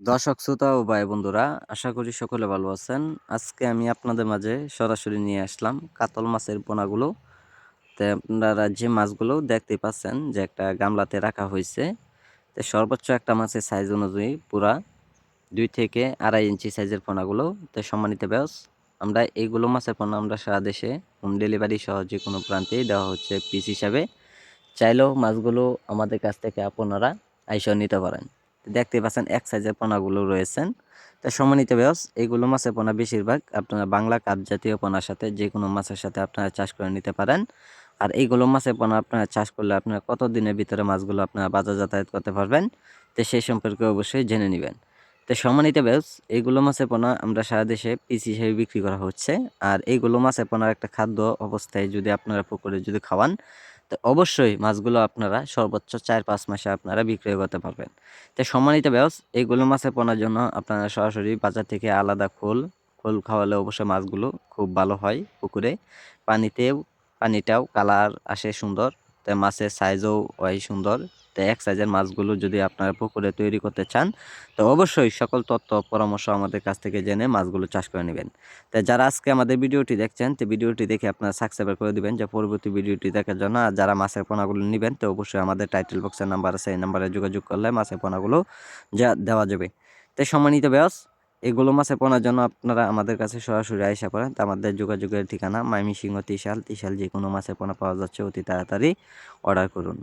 দর্শক, শ্রোতা ও ভাই বন্ধুরা, আশা করি সকলে ভালো আছেন। আজকে আমি আপনাদের মাঝে সরাসরি নিয়ে আসলাম কাতল মাছের পোনাগুলো। তো আপনারা যে মাছগুলো দেখতে পাচ্ছেন যে একটা গামলাতে রাখা হয়েছে, তো সর্বোচ্চ একটা মাছের সাইজ অনুযায়ী পুরা দুই থেকে আড়াই ইঞ্চি সাইজের পোনাগুলো। তো সম্মানিত ব্যাস আমরা এইগুলো মাছের পোনা আমরা সারা দেশে হোম ডেলিভারি সহ যে কোনো প্রান্তেই দেওয়া হচ্ছে পিস হিসাবে। চাইলেও মাছগুলো আমাদের কাছ থেকে আপনারা আইসা নিতে পারেন। দেখতে পাচ্ছেন, এক সাইজের পোনাগুলো রয়েছেন। তা সম্মানিত ব্যাস এগুলো মাছের পোনা বেশিরভাগ আপনারা বাংলা কাপ জাতীয় পোনার সাথে যে কোনো মাছের সাথে আপনারা চাষ করে নিতে পারেন। আর এইগুলো মাছের পোনা আপনারা চাষ করলে আপনারা কত দিনের ভিতরে মাছগুলো আপনারা বাজার যাতায়াত করতে পারবেন, তো সেই সম্পর্কে অবশ্যই জেনে নেবেন। তো সম্মানিত ব্যাস এইগুলো মাছের পোনা আমরা সারা দেশে পিস হিসেবে বিক্রি করা হচ্ছে। আর এইগুলো মাছের পোনার একটা খাদ্য অবস্থায় যদি আপনারা পুকুরে যদি খাওয়ান তো অবশ্যই মাছগুলো আপনারা সর্বোচ্চ চার পাঁচ মাসে আপনারা বিক্রয় করতে পারবেন। তো সম্মানিত ব্যবস এইগুলো মাছে পোনার জন্য আপনারা সরাসরি বাজার থেকে আলাদা খোল খোল খাওয়ালে অবশ্যই মাছগুলো খুব ভালো হয় পুকুরে। পানিতেও, পানিটাও কালার আসে সুন্দর, তো মাছের সাইজও হয় সুন্দর। এক সাইজের মাছগুলো যদি আপনারা পুকুরে তৈরি করতে চান, তো অবশ্যই সকল তথ্য পরামর্শ আমাদের কাছ থেকে জেনে মাছগুলো চাষ করে নেবেন। তো যারা আজকে আমাদের ভিডিওটি দেখছেন, তো ভিডিওটি দেখে আপনারা সাবস্ক্রাইব করে দিবেন। যে পরবর্তী ভিডিওটি দেখার জন্য আর যারা মাছের পোনাগুলো নেবেন, তো অবশ্যই আমাদের টাইটেল বক্সের নাম্বার আছে, এই নাম্বারে যোগাযোগ করলে মাছের পোনাগুলো যা দেওয়া যাবে। তো সম্মানিত ব্যাস এগুলো মাছের পোনার জন্য আপনারা আমাদের কাছে সরাসরি আইসা করেন তো আমাদের যোগাযোগের ঠিকানা মাইমি সিংহ তিশাল তিশাল যে কোনো মাছের পোনা পাওয়া যাচ্ছে, অতি তাড়াতাড়ি অর্ডার করুন।